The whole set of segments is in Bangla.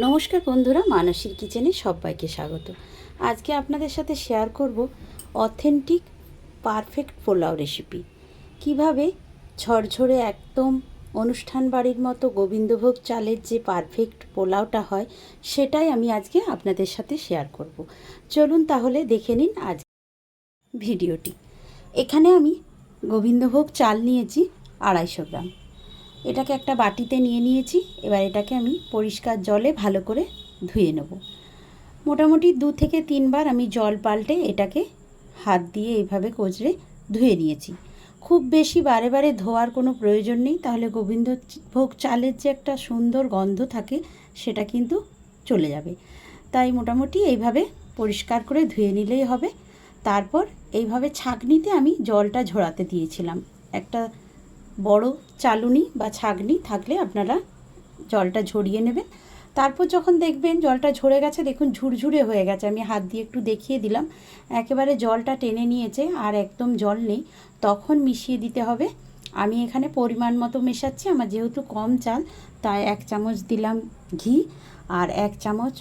নমস্কার বন্ধুরা, মানসীর কিচেনে সবাইকে স্বাগত। আজকে আপনাদের সাথে শেয়ার করব অথেন্টিক পারফেক্ট পোলাও রেসিপি কীভাবে ঝরঝরে একদম অনুষ্ঠান বাড়ির মতো গোবিন্দভোগ চালের যে পারফেক্ট পোলাওটা হয়, সেটাই আমি আজকে আপনাদের সাথে শেয়ার করব। চলুন তাহলে দেখে নিন আজ ভিডিওটি। এখানে আমি গোবিন্দভোগ চাল নিয়েছি আড়াইশো গ্রাম। এটাকে একটা বাটিতে নিয়ে নিয়েছি। এবার এটাকে আমি পরিষ্কার জলে ভালো করে ধুয়ে নেব। মোটামুটি দু থেকে তিনবার আমি জল পাল্টে এটাকে হাত দিয়ে এইভাবে কচড়ে ধুয়ে নিয়েছি। খুব বেশি বারে বারে ধোয়ার কোনো প্রয়োজন নেই। তাহলে গোবিন্দভোগ চালের যে একটা সুন্দর গন্ধ থাকে, সেটা কিন্তু চলে যাবে। তাই মোটামুটি এইভাবে পরিষ্কার করে ধুয়ে নিলেই হবে। তারপর এইভাবে ছাঁকনিতে আমি জলটা ঝরাতে দিয়েছিলাম। একটা বড় চালুনি বা ছাগনি থাকলে আপনারা জলটা ঝরিয়ে নেবেন। তারপর যখন দেখবেন জলটা ঝরে গেছে, দেখুন ঝুরঝুরে হয়ে গেছে। আমি হাত দিয়ে একটু দেখিয়ে দিলাম। একেবারে জলটা টেনে নিয়েছে আর একদম জল নেই। তখন মিশিয়ে দিতে হবে। আমি এখানে পরিমাণ মতো মেশাচ্ছি। আমার যেহেতু কম চাল, তাই এক চামচ দিলাম ঘি আর এক চামচ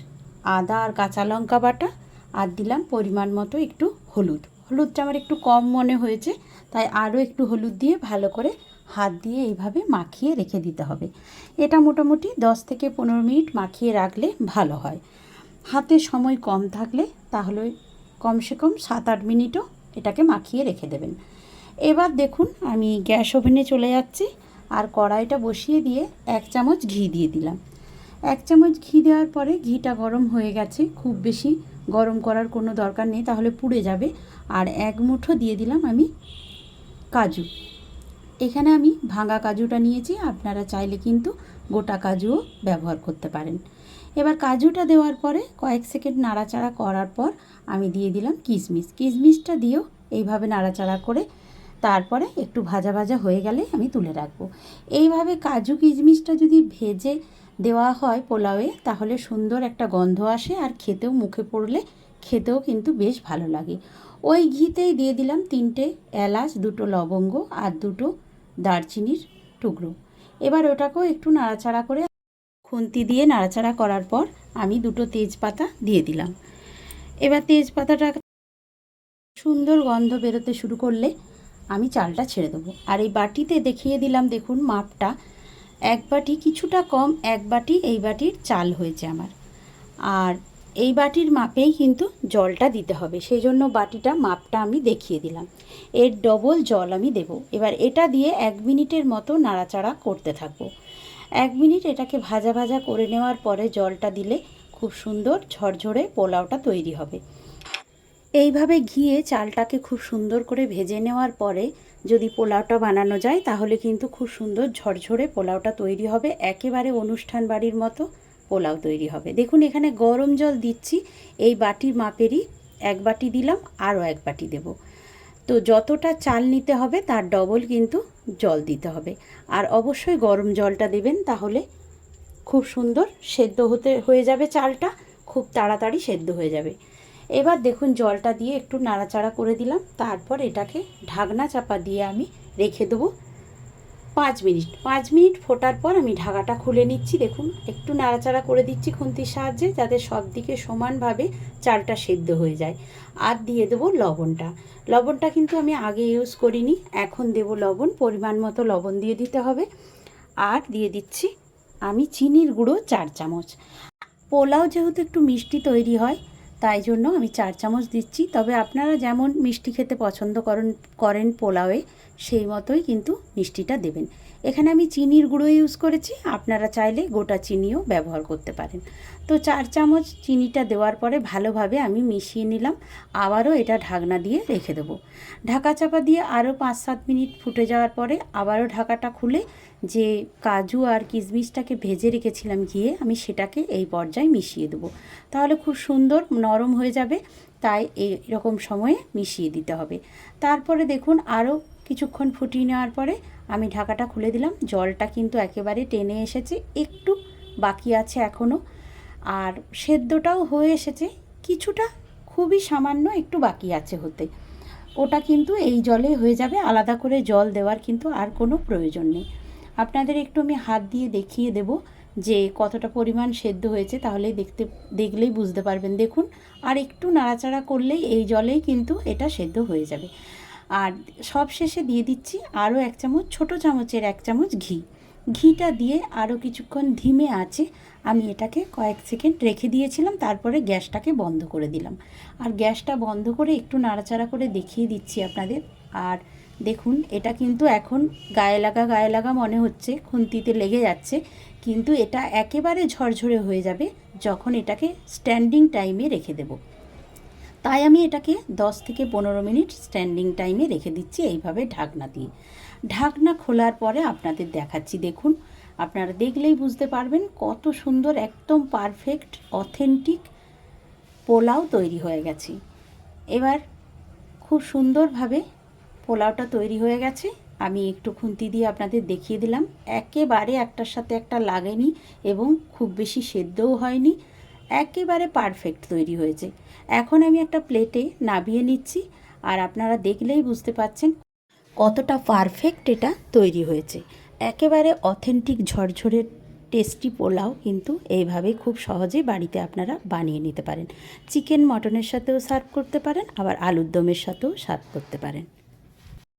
আদা আর কাঁচা লঙ্কা বাটা আর দিলাম পরিমাণ মতো একটু হলুদ। হলুদটা আমার একটু কম মনে হয়েছে, তাই আরও একটু হলুদ দিয়ে ভালো করে হাত দিয়ে এইভাবে মাখিয়ে রেখে দিতে হবে। এটা মোটামুটি দশ থেকে পনেরো মিনিট মাখিয়ে রাখলে ভালো হয়। হাতে সময় কম থাকলে তাহলে কমসে কম সাত আট মিনিটও এটাকে মাখিয়ে রেখে দেবেন। এবার দেখুন আমি গ্যাস ওভেনে চলে যাচ্ছি। আর কড়াইটা বসিয়ে দিয়ে এক চামচ ঘি দিয়ে দিলাম। এক চামচ ঘি দেওয়ার পরে ঘিটা গরম হয়ে গেছে। খুব বেশি গরম করার কোনো দরকার নেই, তাহলে পুড়ে যাবে। আর এক মুঠো দিয়ে দিলাম আমি কাজু। এখানে আমি ভাঙা কাজুটা নিয়েছি, আপনারা চাইলে কিন্তু গোটা কাজুও ব্যবহার করতে পারেন। এবার কাজুটা দেওয়ার পরে কয়েক সেকেন্ড নাড়াচাড়া করার পর আমি দিয়ে দিলাম কিশমিশ। কিশমিশটা দিয়েও এইভাবে নাড়াচাড়া করে তারপরে একটু ভাজা ভাজা হয়ে গেলে আমি তুলে রাখব। এইভাবে কাজু কিশমিশটা যদি ভেজে দেওয়া হয় পোলাওয়ে, তাহলে সুন্দর একটা গন্ধ আসে আর খেতেও মুখে পড়লে খেতেও কিন্তু বেশ ভালো লাগে। ওই ঘিতেই দিয়ে দিলাম তিনটে এলাচ, দুটো লবঙ্গ আর দুটো দারচিনির টুকরো। এবার ওটাকেও একটু নাড়াচাড়া করে খুন্তি দিয়ে নাড়াচাড়া করার পর আমি দুটো তেজপাতা দিয়ে দিলাম। এবার তেজপাতাটা সুন্দর গন্ধ বেরোতে শুরু করলে আমি চালটা ছেড়ে দেবো। আর এই বাটিতে দেখিয়ে দিলাম, দেখুন মাপটা, এক বাটি, কিছুটা কম, এক বাটি, এই বাটির চাল হয়েছে আমার। আর এই বাটির মাপেই কিন্তু জলটা দিতে হবে। সেই জন্য বাটিটা মাপটা আমি দেখিয়ে দিলাম। এর ডবল জল আমি দেব। এবার এটা দিয়ে এক মিনিটের মতো নাড়াচাড়া করতে থাকব। এক মিনিট এটাকে ভাজা ভাজা করে নেওয়ার পরে জলটা দিলে খুব সুন্দর ঝরঝরে পোলাওটা তৈরি হবে। এইভাবে ঘিয়ে চালটাকে খুব সুন্দর করে ভেজে নেওয়ার পরে যদি পোলাওটা বানানো যায়, তাহলে কিন্তু খুব সুন্দর ঝরঝরে পোলাওটা তৈরি হবে। একেবারে অনুষ্ঠান বাড়ির মতো। পোলাও তৈরি হবে। দেখুন, এখানে গরম জল দিচ্ছি। এই বাটির মাপেরই এক বাটি দিলাম, আরও এক বাটি দেব। তো যতটা চাল নিতে হবে, তার ডবল কিন্তু জল দিতে হবে। আর অবশ্যই গরম জলটা দেবেন, তাহলে খুব সুন্দর সেদ্ধ হতে, হয়ে যাবে চালটা, খুব তাড়াতাড়ি সেদ্ধ হয়ে যাবে। এবার দেখুন, জলটা দিয়ে একটু নাড়াচাড়া করে দিলাম। তারপর এটাকে ঢাকনা চাপা দিয়ে আমি রেখে দেবো। পাঁচ মিনিট পাঁচ মিনিট ফোটার পর আমি ঢাকাটা খুলে নিচ্ছি। দেখুন, একটু নাড়াচাড়া করে দিচ্ছি খুন্তির সাহায্যে যাতে সব দিকে সমানভাবে চালটা সেদ্ধ হয়ে যায়। আর দিয়ে দেবো লবণটা। লবণটা কিন্তু আমি আগে ইউজ করিনি, এখন দেব লবণ, পরিমাণ মতো লবণ দিয়ে দিতে হবে। আর দিয়ে দিচ্ছি আমি চিনির গুঁড়ো চার চামচ। পোলাও যেহেতু একটু মিষ্টি তৈরি হয় তাই জন্য আমি চার চামচ দিচ্ছি। তবে আপনারা যেমন মিষ্টি খেতে পছন্দ করেন করেন পোলাওয়ে, সেই মতোই কিন্তু মিষ্টিটা দেবেন। এখানে আমি চিনির গুঁড়ো ইউজ করেছি, আপনারা চাইলে গোটা চিনিও ব্যবহার করতে পারেন। তো চার চামচ চিনিটা দেওয়ার পরে ভালোভাবে আমি মিশিয়ে নিলাম, আবারও এটা ঢাকনা দিয়ে রেখে দেবো। ঢাকা চাপা দিয়ে আরও পাঁচ সাত মিনিট ফুটে যাওয়ার পরে আবারও ঢাকাটা খুলে যে কাজু আর কিশমিশটাকে ভেজে রেখেছিলাম গিয়ে আমি সেটাকে এই পর্যায়ে মিশিয়ে দেবো। তাহলে খুব সুন্দর নরম হয়ে যাবে, তাই এই রকম সময়ে মিশিয়ে দিতে হবে। তারপরে দেখুন আরও কিছুক্ষণ ফুটিয়ে নেওয়ার পরে আমি ঢাকাটা খুলে দিলাম। জলটা কিন্তু একেবারে টেনে এসেছে, একটু বাকি আছে এখনও আর সেদ্ধটাও হয়ে এসেছে, কিছুটা খুবই সামান্য একটু বাকি আছে হতে। ওটা কিন্তু এই জলে হয়ে যাবে, আলাদা করে জল দেওয়ার কিন্তু আর কোনো প্রয়োজন নেই। আপনাদের একটু আমি হাত দিয়ে দেখিয়ে দেব যে কতটা পরিমাণ সেদ্ধ হয়েছে তাহলে দেখতে, দেখলেই বুঝতে পারবেন। দেখুন, আর একটু নাড়াচাড়া করলেই এই জলেই কিন্তু এটা সেদ্ধ হয়ে যাবে। আর সব শেষে দিয়ে দিচ্ছি আরও এক চামচ, ছোট চামচের এক চামচ ঘি। ঘিটা দিয়ে আরও কিছুক্ষণ ধিমে আছে, আমি এটাকে কয়েক সেকেন্ড রেখে দিয়েছিলাম, তারপরে গ্যাসটাকে বন্ধ করে দিলাম। আর গ্যাসটা বন্ধ করে একটু নাড়াচাড়া করে দেখিয়ে দিচ্ছি আপনাদের। আর দেখুন, এটা কিন্তু এখন গায়ে লাগা গায়ে লাগা মনে হচ্ছে, খুন্তিতে লেগে যাচ্ছে, কিন্তু এটা একেবারে ঝরঝরে হয়ে যাবে যখন এটাকে স্ট্যান্ডিং টাইমে রেখে দেব। তাই আমি এটাকে 10 থেকে পনেরো মিনিট স্ট্যান্ডিং টাইমে রেখে দিচ্ছি এইভাবে ঢাকনা দিয়ে। ঢাকনা খোলার পরে আপনাদের দেখাচ্ছি, দেখুন। আপনারা দেখলেই বুঝতে পারবেন কত সুন্দর, একদম পারফেক্ট, অথেন্টিক পোলাও তৈরি হয়ে গেছে। এবার খুব সুন্দরভাবে পোলাওটা তৈরি হয়ে গেছে। আমি একটু খুন্তি দিয়ে আপনাদের দেখিয়ে দিলাম। একেবারে একটার সাথে একটা লাগেনি এবং খুব বেশি সেদ্ধও হয়নি। একেবারে পারফেক্ট তৈরি হয়েছে। এখন আমি একটা প্লেটে নাবিয়ে নিচ্ছি, আর আপনারা দেখলেই বুঝতে পাচ্ছেন কতটা পারফেক্ট এটা তৈরি হয়েছে। একেবারে অথেন্টিক ঝরঝরে টেস্টি পোলাও কিন্তু এইভাবে খুব সহজেই বাড়িতে আপনারা বানিয়ে নিতে পারেন। চিকেন মটনের সাথেও সার্ভ করতে পারেন, আবার আলুর দমের সাথেও সার্ভ করতে পারেন।